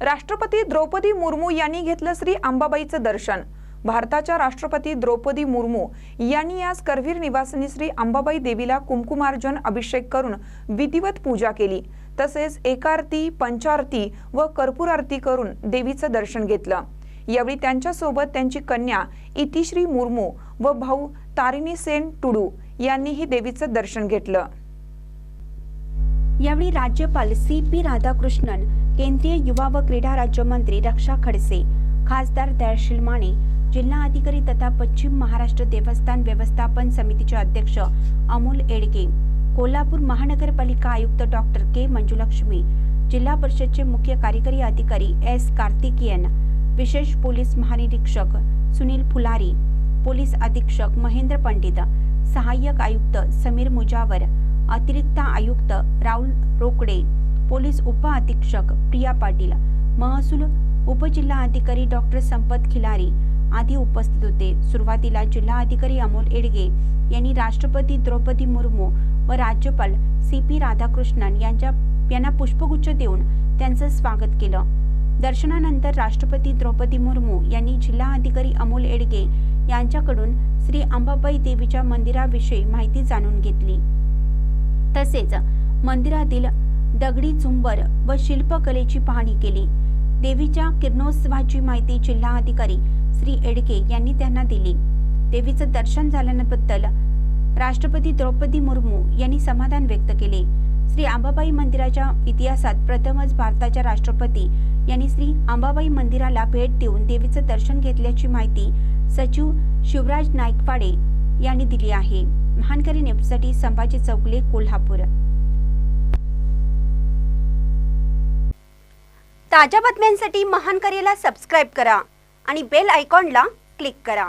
राष्ट्रपती द्रौपदी मुर्मू यांनी घेतलं श्री अंबाबाईचं दर्शन. भारताच्या राष्ट्रपती द्रौपदी मुर्मू यांनी आज करवीर निवासिनी श्री अंबाबाई देवीला कुंकुमार्जन अभिषेक करून विधिवत पूजा केली. तसेच एकारती पंचारती व कर्पूर आरती करून देवीचं दर्शन घेतलं. यावेळी त्यांच्यासोबत त्यांची कन्या इतिश्री मुर्मू व भाऊ तारिणी सेन टुडू यांनीही देवीचं दर्शन घेतलं. यावेळी राज्यपाल सी पी राधाकृष्णन केंद्रीय युवा व क्रीडा राज्यमंत्री रक्षा खडसे खासदार दयाशील माने जिल्हा अधिकारी तथा पश्चिम महाराष्ट्र देवस्थान व्यवस्थापन समितीचे अध्यक्ष अमोल एडगे कोल्हापूर महानगरपालिका आयुक्त डॉक्टर के मंजुलक्ष्मी जिल्हा परिषदचे मुख्य कार्यकारी अधिकारी एस कार्तिकेयन विशेष पोलीस महानिरीक्षक सुनील फुलारी पोलीस अधीक्षक महेंद्र पंडित सहाय्यक आयुक्त समीर मुजावर अतिरिक्त आयुक्त राहुल रोकडे पोलीस उप अधीक्षक प्रिया पाटील महसूल उपजिल्हा अधिकारी डॉक्टर संपत खिलारी आदी उपस्थित होते. सुरुवातीला जिल्हा अधिकारी अमोल एडगे यांनी राष्ट्रपती द्रौपदी मुर्मू व राज्यपाल सी पी राधाकृष्णन यांच्या यांना पुष्पगुच्छ देऊन त्यांचं स्वागत केलं. दर्शनानंतर राष्ट्रपती द्रौपदी मुर्मू यांनी जिल्हा अधिकारी अमोल एडगे यांच्याकडून श्री अंबाबाई देवीच्या मंदिराविषयी माहिती जाणून घेतली. तसेच मंदिरातील दगडी झुंबर व शिल्पकलेची पाहणी केली. देवीच्या किरणोत्सवाची माहिती जिल्हा अधिकारी श्री एडके यांनी त्यांना दिली. देवीचं दर्शन झाल्याबद्दल राष्ट्रपती द्रौपदी मुर्मू यांनी समाधान व्यक्त केले. श्री आंबाबाई मंदिराच्या इतिहासात प्रथमच भारताच्या राष्ट्रपती यांनी श्री आंबाबाई मंदिराला भेट देऊन देवीचं दर्शन घेतल्याची माहिती सचिव शिवराज नाईकवाडे यांनी दिली आहे. महानकरी न्यूजसाठी संभाजी चौगले कोल्हापूर. ताज्या बातम्यांसाठी महानकरीला सबस्क्राईब करा आणि बेल आयकॉनला क्लिक करा.